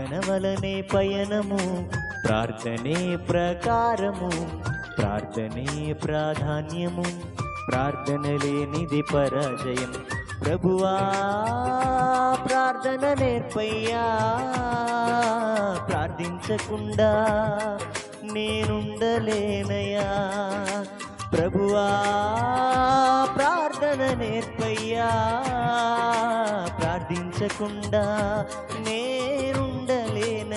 ప్రార్థన వలనే పయనము ప్రార్థనే ప్రకారము ప్రార్థనే ప్రాధాన్యము ప్రార్థన లేనిది పరాజయం. ప్రభువా ప్రార్థన నేర్పయ్యా ప్రార్థించకుండా నేనుండలేనయా ప్రభువా ప్రార్థన నేర్పయ్యా ప్రార్థించకుండా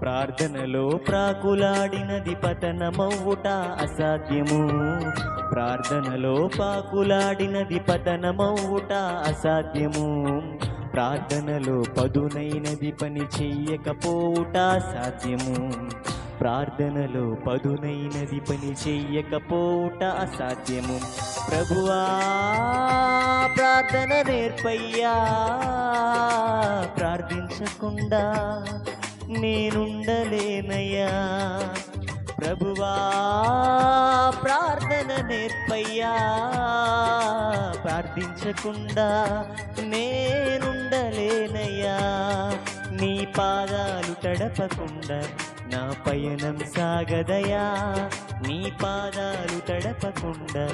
ప్రార్థనలో ప్రాకులాడినది పతనమవ్వుట అసాధ్యము. ప్రార్థనలో పాకులాడినది పతనమవ్వుట అసాధ్యము. ప్రార్థనలో పదునైనది పని చెయ్యకపోవుట సాధ్యము ప్రార్థనలో పదునైనది పని చెయ్యకపోవుట అసాధ్యము. ప్రభువా ప్రార్థన నేర్పయ్యా. ప్రార్థించకుండా నేనుండలేనయ్యా. ప్రభువా ప్రార్థన నేర్పయ్యా. ప్రార్థించకుండా నేనుండలేనయ్యా. నీ పాదాలు తడపకుండా నా పయనం సాగదయా నీ పాదాలు తడపకుండా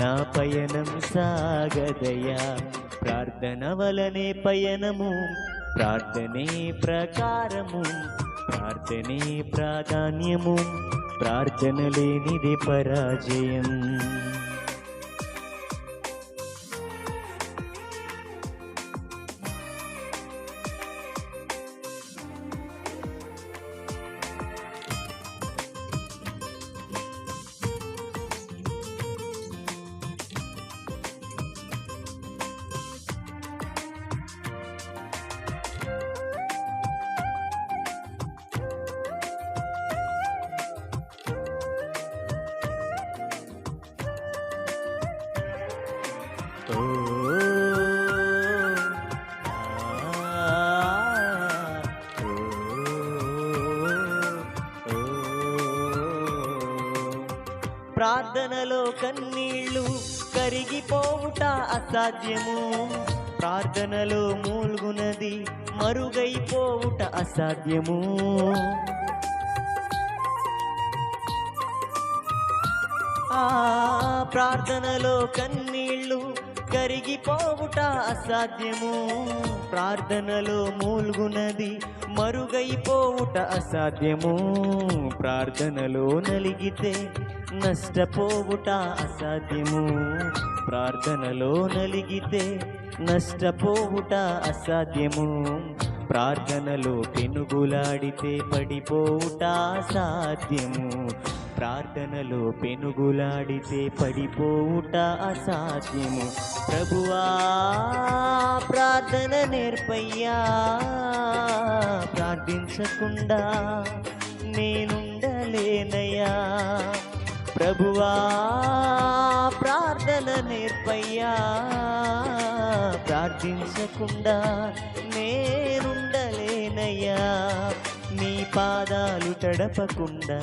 నా పయనం సాగదయా ప్రార్థన వలనే పయనము ప్రార్థనే ప్రకారము ప్రార్థనే ప్రాధాన్యము ప్రార్థన లేనిది పరాజయం. ప్రార్థనలో కన్నీళ్ళు కరిగిపోవుట అసాధ్యము. ప్రార్థనలో మూల్గునది మరుగైపోవుట అసాధ్యము. ప్రార్థనలో కన్నీళ్ళు కరిగిపోవుట అసాధ్యము. ప్రార్థనలో మూల్గునది మరుగైపోవుట అసాధ్యము. ప్రార్థనలో నలిగితే నష్టపోవుట అసాధ్యము. ప్రార్థనలో నలిగితే నష్టపోవుట అసాధ్యము. ప్రార్థనలో పెనుగులాడితే పడిపోవుట అసాధ్యము. ప్రార్థనలో పెనుగులాడితే పడిపోవుట అసాధ్యము. ప్రభువా ప్రార్థన నేర్పయ్యా. ప్రార్థించకుండా నేనుండలేనయ్యా. ప్రభువా ప్రార్థన నేర్పయ్యా. ప్రార్థించకుండా నేనుండలేనయ్యా. నీ పాదాలు తడపకుండా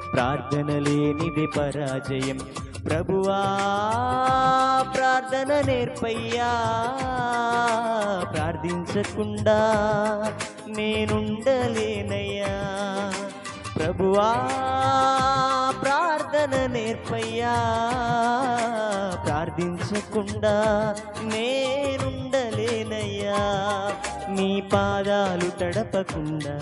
ప్రార్థన లేనిది పరాజయం. ప్రభువా ప్రార్థన నేర్పయ్యా. ప్రార్థించకుండా నేనుండలేనయ్యా. ప్రభువా ప్రార్థన నేర్పయ్యా. ప్రార్థించకుండా నేనుండలేనయ్యా. నీ పాదాలు తడపకుండా